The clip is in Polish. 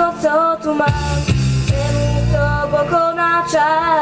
wszystko co tu mam. Czemu to pokona czas.